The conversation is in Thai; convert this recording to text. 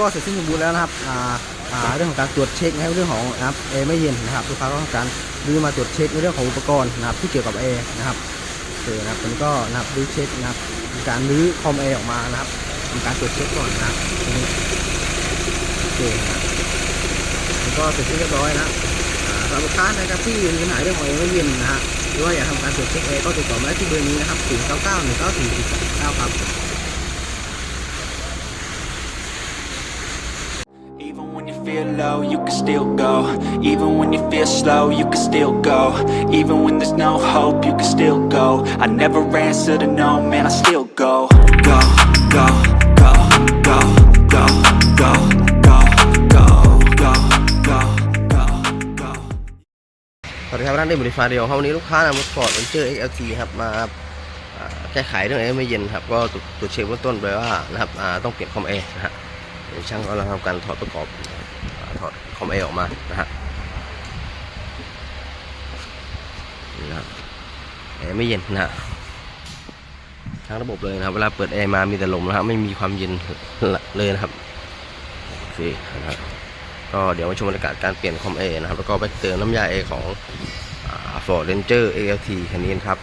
ก็เสร็จสิ้นสมบูรณ์แล้วนะครับอ่าอ่าเรื่องของการตรวจเช็คนะครับเรื่องของนะครับแอร์ไม่เย็นนะครับลูกค้าก็ทำการรื้อมาตรวจเช็คในเรื่องของอุปกรณ์นะครับที่เกี่ยวกับแอร์นะครับโอนะครับตอนก็นะครับรื้อเช็คนะครับการรื้อคอมแอร์ออกมานะครับมีการตรวจเช็คก่อนนะครับตรงนี้โอนะครับแล้วก็เสร็จสิ้นเรียบร้อยนะสำหรับลูกค้านะครับที่มีปัญหาเรื่องของแอร์ไม่เย็นนะฮะหรือว่าอยากทำการตรวจเช็คแอร์ก็ติดต่อมาได้ที่เบอร์นี้นะครับ0 9 9 1 9 4 4 9ครับ Even when you feel low, you can still go. Even when you feel slow, you can still go. Even when there's no hope, you can still go. I never answer to no, man, I still go. Go, go, go, go, go, go, go, go, go, go, go, go. สวัสดีครับร้านเดมบริฟาเดียวครับวันนี้ลูกค้านำรถฟอร์ดเรนเจอร์ XLT ครับมาอ่าแก้ไขเรื่องแอร์ไม่เย็นครับ ก็ตรวจตรวจเช็คเบื้องต้นไปว่านะครับอ่าต้องเปลี่ยนคอมแอร์นะฮะ เดี๋ยวช่างก็เราทำการถอดประกอบถอดคอมแอร์ออกมานะฮะนี่นะครับแอร์ไม่เย็นนะฮะทั้งระบบเลยนะครับ เวลาเปิดแอร์มามีแต่ลมนะครับไม่มีความเย็นเลยนะครับโอเคนะครับก็เดี๋ยวมาชมบรรยากาศการเปลี่ยนคอมเอนะครับแล้วก็ไปเติมน้ำยาเอของ Ford Ranger ALT คันนี้นครับ